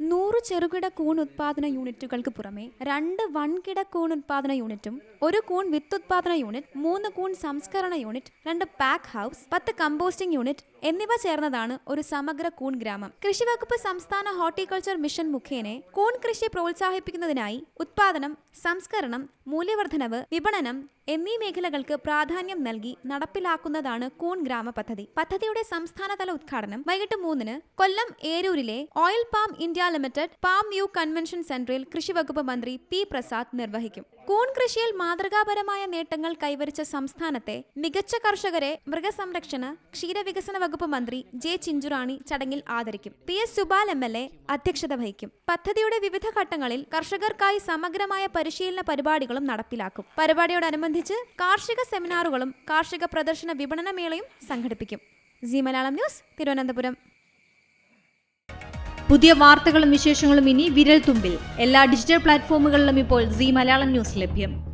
നൂറ് ചെറുകിട കൂൺ ഉത്പാദന യൂണിറ്റുകൾക്ക് പുറമെ രണ്ട് വൻകിട കൂൺ ഉത്പാദന യൂണിറ്റും ഒരു കൂൺ വിത്ത് ഉത്പാദന യൂണിറ്റ് മൂന്ന് കൂൺ സംസ്കരണ യൂണിറ്റ് രണ്ട് പാക്ക് ഹൗസ് പത്ത് കമ്പോസ്റ്റിംഗ് യൂണിറ്റ് എന്നിവ ചേർന്നതാണ് ഒരു സമഗ്ര കൂൺ ഗ്രാമം. കൃഷിവകുപ്പ് സംസ്ഥാന ഹോർട്ടിക്കൾച്ചർ മിഷൻ മുഖേന കൂൺ കൃഷി പ്രോത്സാഹിപ്പിക്കുന്നതിനായി ഉത്പാദനം സംസ്കരണം മൂല്യവർദ്ധനവ് വിപണനം എന്നീ മേഖലകൾക്ക് പ്രാധാന്യം നൽകി നടപ്പിലാക്കുന്നതാണ് കൂൺ ഗ്രാമ പദ്ധതി പദ്ധതിയുടെ സംസ്ഥാനതല ഉദ്ഘാടനം വൈകിട്ട് മൂന്നിന് Kollam ഏരൂരിലെ oil palm India limited palm view convention സെന്ററിൽ കൃഷിവകുപ്പ് മന്ത്രി പി പ്രസാദ് നിർവഹിക്കും. കൂൺ കൃഷിയിൽ മാതൃകാപരമായ നേട്ടങ്ങൾ കൈവരിച്ച സംസ്ഥാനത്തെ മികച്ച കർഷകരെ മൃഗസംരക്ഷണ ക്ഷീരവികസന വകുപ്പ് മന്ത്രി ജെ ചിഞ്ചുറാണി ചടങ്ങിൽ ആദരിക്കും. P S Subal M L A അധ്യക്ഷത വഹിക്കും. പദ്ധതിയുടെ വിവിധ ഘട്ടങ്ങളിൽ കർഷകർക്കായി സമഗ്രമായ പരിശീലന പരിപാടികളും നടപ്പിലാക്കും. പരിപാടിയോടനുബന്ധിച്ച് കാർഷിക സെമിനാറുകളും കാർഷിക പ്രദർശന വിപണന മേളയും സംഘടിപ്പിക്കും. G Malayalam news Thiruvananthapuram. പുതിയ വാർത്തകളും വിശേഷങ്ങളും ഇനി വിരൽ തുമ്പിൽ എല്ലാ ഡിജിറ്റൽ പ്ലാറ്റ്ഫോമുകളിലും ഇപ്പോൾ സി മലയാളം ന്യൂസ് ലഭ്യം.